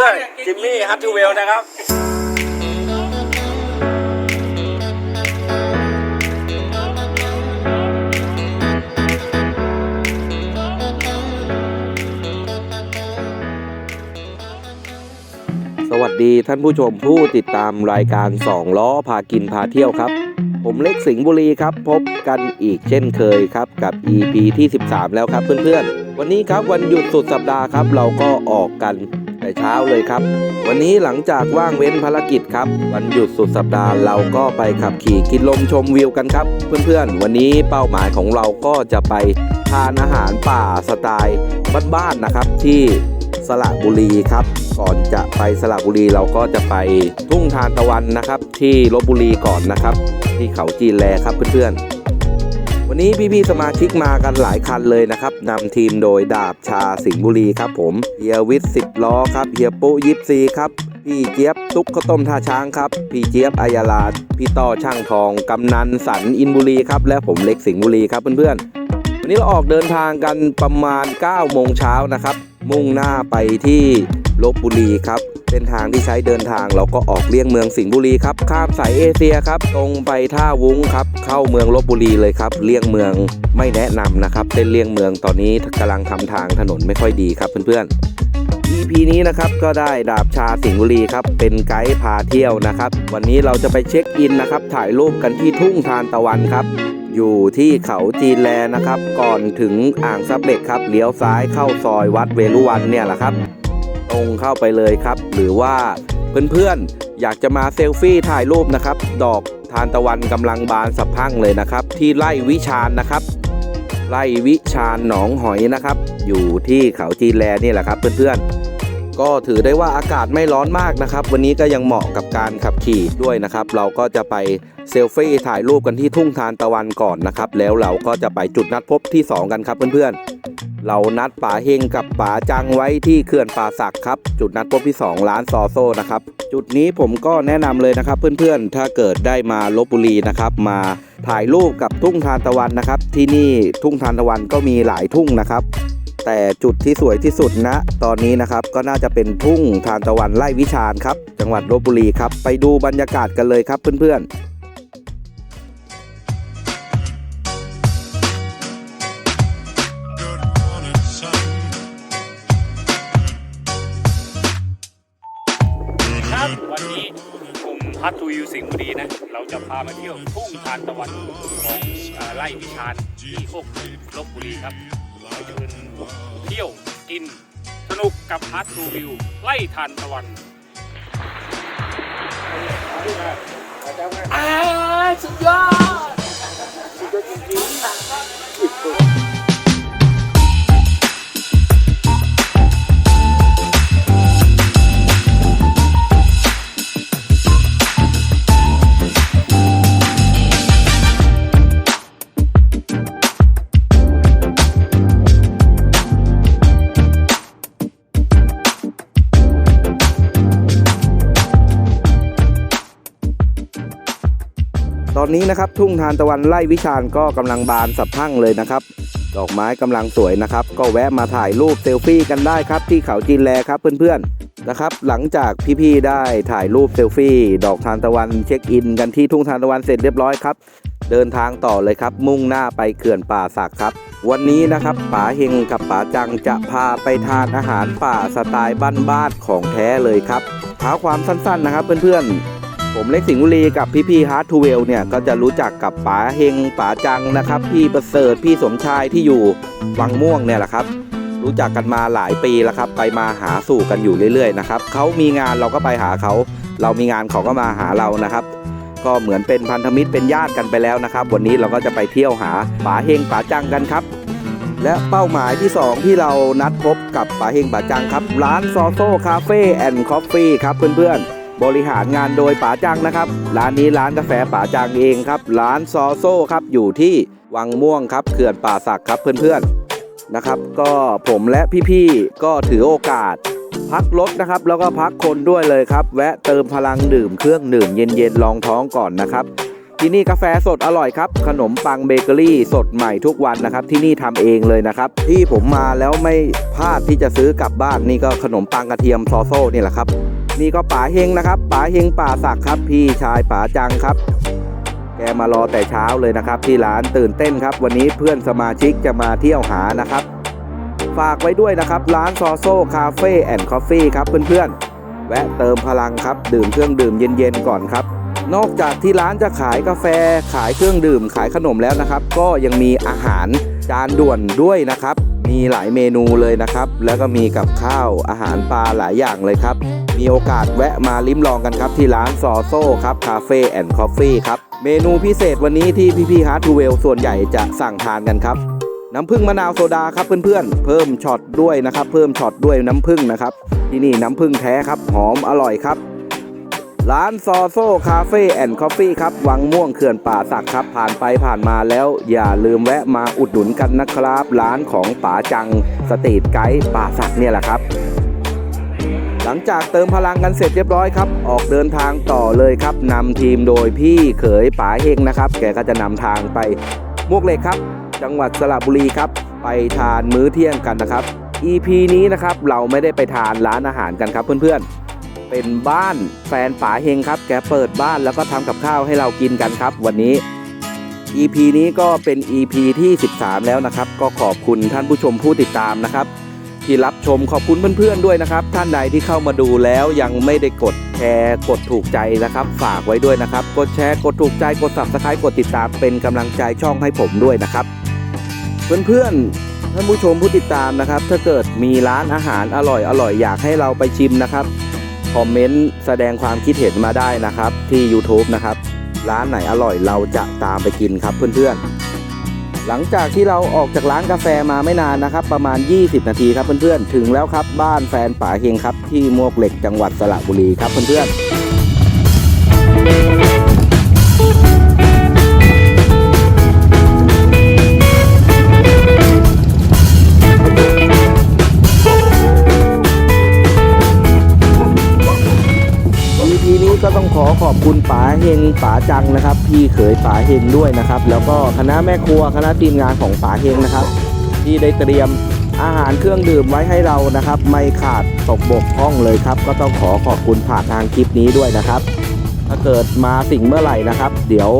ด้วย จิมมี่ฮัตทูเวลนะครับสวัสดีท่านผู้ชมผู้ติดตามรายการสองล้อพากินพาเที่ยวครับ ผมเล็กสิงห์บุรีครับ พบกันอีกเช่นเคยครับกับ EP ที่ 13 แล้วครับเพื่อนๆ วันนี้ครับวันหยุดสุดสัปดาห์ครับ เราก็ออกกัน แต่เช้าเลยครับ วันนี้หลังจากว่างเว้นภารกิจครับ วันหยุดสุดสัปดาห์เราก็ไปขับขี่กินลมชมวิวกันครับ เพื่อนๆ วันนี้เป้าหมายของเราก็จะไปทานอาหารป่าสไตล์บ้านๆนะครับที่สระบุรีครับ ก่อนจะไปสระบุรีเราก็จะไปทุ่งทานตะวันนะครับ ที่ลบบุรีก่อนนะครับ ที่เขาจีนแลครับเพื่อนๆ วันนี้พี่ๆสมาชิกมากันหลายคันเลยนะครับนำทีมโดยดาบชาสิงห์บุรีครับผมเฮียวิทย์สิบล้อครับเฮียปุยิปซีครับพี่เจี๊ยบตุ๊กข้าวต้มท่าช้างครับพี่เจี๊ยบอายาลาพี่ต่อช่างทองกำนันสันอินบุรีครับและผมเล็กสิงห์บุรีครับเพื่อนๆวันนี้เราออกเดินทางกันประมาณ9โมงเช้านะครับมุ่งหน้าไปที่ลบบุรีครับ เส้นทางที่ใช้เดินทางเราก็ออกเลี่ยงเมืองสิงห์บุรีครับข้ามสายเอเชียครับตรงไปท่าวุ้งครับเข้าเมืองลบบุรีเลยครับเลี่ยงเมืองไม่แนะนำนะครับเส้นเลี่ยงเมืองตอนนี้กำลังทำทางถนนไม่ค่อยดีครับเพื่อนๆ EP นี้นะครับก็ได้ดาบชาสิงห์บุรีครับเป็นไกด์พาเที่ยวนะครับ วันนี้เราจะไปเช็คอินนะครับ ถ่ายรูปกันที่ทุ่งทานตะวันครับ อยู่ที่เขาจีนแลนะครับ ก่อนถึงอ่างซับเล็กครับเลี้ยวซ้ายเข้าซอยวัดเวลุวันเนี่ยแหละครับ ตรงเข้าไปเลยครับ หรือว่าเพื่อนๆ อยากจะมาเซลฟี่ถ่ายรูปนะครับ ดอกทานตะวันกำลังบานสะพรั่งเลยนะครับ ที่ไร่วิชาญนะครับไร่วิชาญหนองหอยนะครับ อยู่ที่เขาจีนแลนี่แหละครับ เพื่อนๆ ก็ถือได้ว่าอากาศไม่ร้อนมากนะครับ วันนี้ก็ยังเหมาะกับการขับขี่ด้วยนะครับ เราก็จะไปเซลฟี่ถ่ายรูปกันที่ทุ่งทานตะวันก่อนนะครับ แล้วเราก็จะไปจุดนัดพบที่ 2 กันครับเพื่อนๆ เรานัดป๋าเฮงกับป๋าจังไว้ที่เขื่อนป่าสักครับ จุดนัดพบที่ 2 ร้านซอโซนะครับ จุดนี้ผมก็แนะนำเลยนะครับ เพื่อนๆ ถ้าเกิดได้มาลบบุรีนะครับมาถ่ายรูปกับทุ่งทานตะวันนะครับ ที่นี่ทุ่งทานตะวันก็มีหลายทุ่งนะครับ แต่จุดที่สวยที่สุดนะ ตอนนี้นะครับก็น่าจะเป็นทุ่งทานตะวันไร่วิชาญครับ จังหวัดลบบุรีครับ ไปดูบรรยากาศกันเลยครับเพื่อนๆ พัททูยูสิงห์บุรีนะ เราจะพามาเที่ยวทุ่งทานตะวันของเอ่อไร่วิชาญที่โคกตูมลบบุรีครับไปเดินเที่ยวกินสนุกกับพัททูวิวไล่ทานตะวันอ่าสุดยอดสุดยอดจริง อนนี้นะครับทุ่งทานตะวันไล่วิชาญก็กำลังบานสะพรั่งเลยนะครับ ดอกไม้กำลังสวยนะครับ ก็แวะมาถ่ายรูปเซลฟี่กันได้ครับ ที่เขาจีนแลครับเพื่อนๆนะครับ หลังจากพี่ๆได้ถ่ายรูปเซลฟี่ ดอกทานตะวันเช็คอิน กันที่ทุ่งทานตะวันเสร็จเรียบร้อยครับ เดินทางต่อเลยครับ มุ่งหน้าไปเขื่อนป่าสักครับ วันนี้นะครับป๋าเฮงกับป๋าจังจะพาไปทานอาหารป่าสไตล์บ้านๆของแท้เลยครับเท้าความสั้นๆนะครับเพื่อนๆ ผมเล็กสิงห์บุรีกับพี่พี่ฮาร์ดทูเวลเนี่ยก็จะรู้จักกับป๋าเฮงป๋าจังนะครับ พี่ประเสริฐพี่สมชายที่อยู่วังม่วงเนี่ยแหละครับ รู้จักกันมาหลายปีแล้วครับ ไปมาหาสู่กันอยู่เรื่อยๆนะครับเขามีงานเราก็ไปหาเขาเรามีงานเขาก็มาหาเรานะครับ ก็เหมือนเป็นพันธมิตรเป็นญาติกันไปแล้วนะครับ วันนี้เราก็จะไปเที่ยวหาป๋าเฮงป๋าจังกันครับ และเป้าหมายที่ 2 ที่เรานัดพบกับป๋าเฮงป๋าจังครับ ร้านซอโซ่คาเฟ่แอนด์คอฟฟี่ครับเพื่อนๆ บริหารงานโดยป๋าจังนะครับ ร้านนี้ร้านกาแฟป๋าจังเองครับ ร้านซอโซ่ครับอยู่ที่วังม่วงครับเขื่อนป่าสักครับเพื่อนๆนะครับ ก็ผมและพี่ๆก็ถือโอกาส พักรถนะครับ แล้วก็พักคนด้วยเลยครับ แวะเติมพลังดื่มเครื่องดื่มเย็นๆรองท้องก่อนนะครับที่นี่กาแฟสดอร่อยครับ ขนมปังเบเกอรี่สดใหม่ทุกวันนะครับ ที่นี่ทำเองเลยนะครับ ที่ผมมาแล้วไม่พลาดที่จะซื้อกลับบ้านนี่ก็ขนมปังกระเทียมซอโซ่นี่แหละครับ นี่ก็ป๋าเฮงนะครับป๋าเฮงป่าสักครับ พี่ชายป๋าจังครับ แกมารอแต่เช้าเลยนะครับ ที่ร้านตื่นเต้นครับ วันนี้เพื่อนสมาชิกจะมาเที่ยวหานะครับ ฝากไว้ด้วยนะครับ ร้านซอโซคาเฟ่แอนด์คอฟฟี่ครับเพื่อนๆ แวะเติมพลังครับ ดื่มเครื่องดื่มเย็นๆก่อนครับ นอกจากที่ร้านจะขายกาแฟ ขายเครื่องดื่มขายขนมแล้วนะครับ ก็ยังมีอาหารจานด่วนด้วยนะครับ มีหลายเมนูเลยนะครับ แล้วก็มีกับข้าวอาหารปลาหลายอย่างเลยครับ มีโอกาสแวะมาลิ้มลองกันครับที่ร้านซอโซ่ครับคาเฟ่แอนด์คอฟฟี่ครับ เมนูพิเศษวันนี้ที่พี่ๆฮาร์ดทูเวลส่วนใหญ่จะสั่งทานกันครับ น้ำผึ้งมะนาวโซดาครับเพื่อนๆ เพิ่มช็อตด้วยนะครับ เพิ่มช็อตด้วยน้ำผึ้งนะครับ ที่นี่น้ำผึ้งแท้ครับ หอมอร่อยครับ ร้านซอโซ่คาเฟ่แอนด์คอฟฟี่ครับ วังม่วงเขื่อนป่าสักครับ ผ่านไปผ่านมาแล้ว อย่าลืมแวะมาอุดหนุนกันนะครับ ร้านของป๋าจังสตรีทไกด์ป่าสักเนี่ยแหละครับ หลังจากเติมพลังกันเสร็จเรียบร้อยครับ ออกเดินทางต่อเลยครับนำทีมโดยพี่เขยป๋าเฮงนะครับ แกก็จะนำทางไปมวกเหล็กครับ จังหวัดสระบุรีครับ ไปทานมื้อเที่ยงกันนะครับ EP นี้นะครับเราไม่ได้ไปทานร้านอาหารกันครับเพื่อนๆ เป็นบ้านแฟนป๋าเฮงครับ แกเปิดบ้านแล้วก็ทำกับข้าวให้เรากินกันครับ วันนี้ EP นี้ก็เป็น EP ที่ 13 แล้วนะครับ ก็ขอบคุณท่านผู้ชมผู้ติดตามนะครับ ที่รับชมขอบคุณเพื่อนๆด้วยนะครับ ท่านใดที่เข้ามาดูแล้วยังไม่ได้กดแชร์กดถูกใจนะครับ ฝากไว้ด้วยนะครับ กดแชร์กดถูกใจกด subscribe กดติดตามเป็นกำลังใจช่องให้ผมด้วยนะครับ เพื่อนๆท่านผู้ชมผู้ติดตามนะครับ ถ้าเกิดมีร้านอาหารอร่อยอร่อยอยากให้เราไปชิมนะครับ คอมเมนต์แสดงความคิดเห็นมาได้นะครับ ที่ YouTube นะครับ ร้านไหนอร่อยเราจะตามไปกินครับเพื่อนๆ หลังจากที่เราออกจากร้านกาแฟมาไม่นานนะครับ ประมาณ 20 นาทีครับเพื่อนๆ ถึงแล้วครับบ้านแฟนป๋าเฮงครับที่มวกเหล็กจังหวัดสระบุรีครับเพื่อนๆ ขอขอบคุณป๋าเฮงป๋าจังนะครับ พี่เขยป๋าเฮงด้วยนะครับ แล้วก็คณะแม่ครัวคณะทีมงานของป๋าเฮงนะครับ ที่ได้เตรียมอาหารเครื่องดื่มไว้ให้เรานะครับ ไม่ขาดตกบกพร่องเลยครับ ก็ต้องขอขอบคุณผ่านทางคลิปนี้ด้วยนะครับ ถ้าเกิดมาสิงเมื่อไหร่นะครับ เดี๋ยว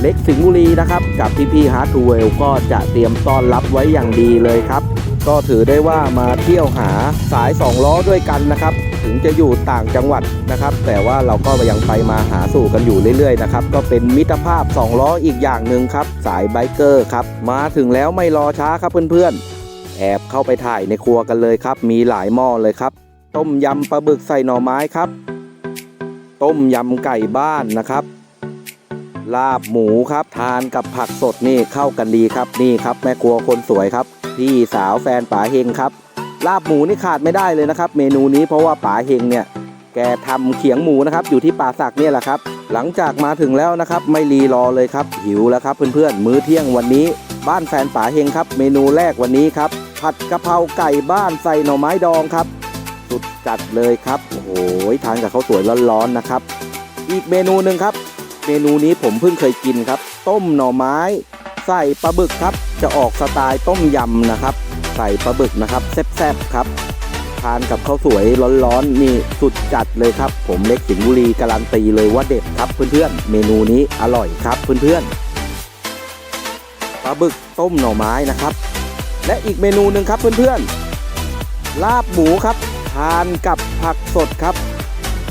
เล็กสิงห์บุรีนะครับ กับพี่พี่ฮาร์ดทูเวลก็จะเตรียมต้อนรับไว้อย่างดีเลยครับ ก็ถือได้ว่ามาเที่ยวหาสายสองล้อด้วยกันนะครับ ถึงจะอยู่ต่างจังหวัดนะครับ แต่ว่าเราก็ยังไปมาหาสู่กันอยู่เรื่อยๆนะครับ ก็เป็นมิตรภาพ 2 ล้ออีกอย่างหนึ่งครับ สายไบเกอร์ครับ มาถึงแล้วไม่รอช้าครับเพื่อนๆ แอบเข้าไปถ่ายในครัวกันเลยครับ มีหลายหม้อเลยครับ ต้มยำปลาบึกใส่หน่อไม้ครับ ต้มยำไก่บ้านนะครับลาบหมูครับ ทานกับผักสดนี่เข้ากันดีครับนี่ครับ แม่ครัวคนสวยครับ พี่สาวแฟนป๋าเฮงครับ ลาบหมูนี่ขาดไม่ได้เลยนะครับ เมนูนี้เพราะว่าป๋าเฮงเนี่ยแกทำเขียงหมูนะครับอยู่ที่ป่าสักเนี่ยแหละครับ หลังจากมาถึงแล้วนะครับไม่รีรอเลยครับ หิวแล้วครับเพื่อนๆมื้อเที่ยงวันนี้ บ้านแฟนป๋าเฮงครับ เมนูแรกวันนี้ครับ ผัดกะเพราไก่บ้านใส่หน่อไม้ดองครับ สุดจัดเลยครับโอ้โหทานกับข้าวสวยร้อนๆนะครับ อีกเมนูหนึ่งครับ เมนูนี้ผมเพิ่งเคยกินครับ ต้มหน่อไม้ ใส่ปลาบึกครับ จะออกสไตล์ต้มยำนะครับ ใส่ปลาบึกนะครับแซ่บๆครับ ทานกับข้าวสวยร้อนๆนี่สุดจัดเลยครับ ผมเล็กสิงห์บุรีการันตีเลยว่าเด็ดครับเพื่อนๆ เมนูนี้อร่อยครับเพื่อนๆ ปลาบึกต้มหน่อไม้นะครับ และอีกเมนูหนึ่งครับเพื่อนๆ ลาบหมูครับ ทานกับผักสดครับ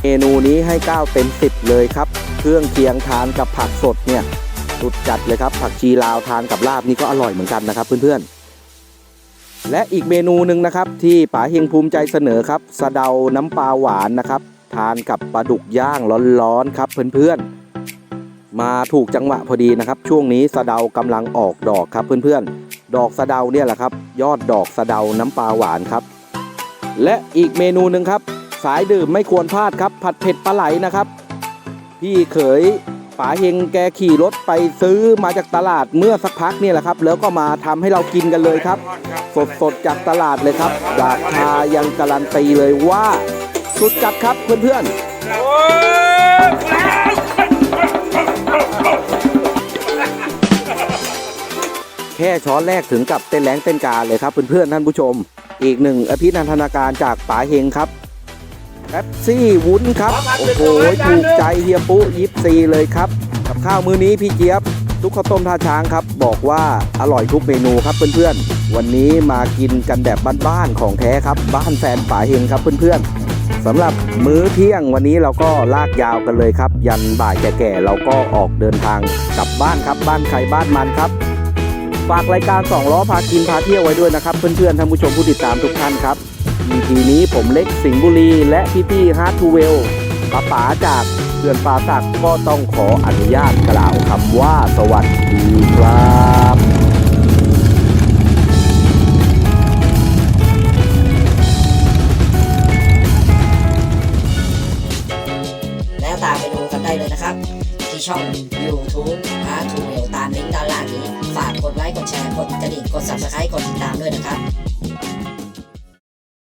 เมนูนี้ให้9เต็ม10เลยครับ เครื่องเคียงทานกับผักสดเนี่ย สุดจัดเลยครับ ผักชีลาวทานกับลาบนี่ก็อร่อยเหมือนกันนะครับเพื่อนๆ และอีกเมนูหนึ่งนะครับที่ป๋าเฮงภูมิใจเสนอครับสะเดาน้ำปลาหวานนะครับทานกับปลาดุกย่างร้อนๆครับเพื่อนๆ มาถูกจังหวะพอดีนะครับ ช่วงนี้สะเดากำลังออกดอกครับเพื่อนๆ ดอกสะเดาเนี่ยแหละครับ ยอดดอกสะเดาน้ำปลาหวานครับ และอีกเมนูหนึ่งครับ สายดื่มไม่ควรพลาดครับ ผัดเผ็ดปลาไหลนะครับ พี่เขย ป๋าเฮงแกขี่รถไปซื้อมาจากตลาดเมื่อสักพักนี่แหละครับ แล้วก็มาทำให้เรากินกันเลยครับ สดสดจากตลาดเลยครับราคายังการันตีเลยว่า สุดจัดครับเพื่อนเพื่อนแค่ช้อนแรกถึงกับเต้นแรงเต้นการเลยครับเพื่อนเพื่อนท่านผู้ชม อีกหนึ่งอภินันทนาการจากป๋าเฮงครับ แป๊บซี่วุ้นครับ โอ้โหถูกใจเฮียปุ๊ยิปซีเลยครับ กับข้าวมื้อนี้พี่เจี๊ยบทุกข้าวต้มท่าช้างครับ บอกว่าอร่อยทุกเมนูครับเพื่อนๆ วันนี้มากินกันแบบบ้านๆของแท้ครับ บ้านแฟนป๋าเฮงครับเพื่อนๆสำหรับมื้อเที่ยงวันนี้เราก็ลากยาวกันเลยครับ ยันบ่ายแก่ๆเราก็ออกเดินทางกลับบ้านครับ บ้านใครบ้านมันครับฝากรายการสองล้อพากินพาเที่ยวไว้ด้วยนะครับ เพื่อนๆท่านผู้ชมผู้ติดตามทุกท่านครับ EP นี้ผมเล็กสิงห์บุรี และพี่ๆฮาร์ทูเวลป๋าป๋าจากเขื่อนป่าสักก็ต้องขออนุญาตกล่าวคำว่าสวัสดีครับแล้วตามไปดูกันได้เลยนะครับ ที่ช่อง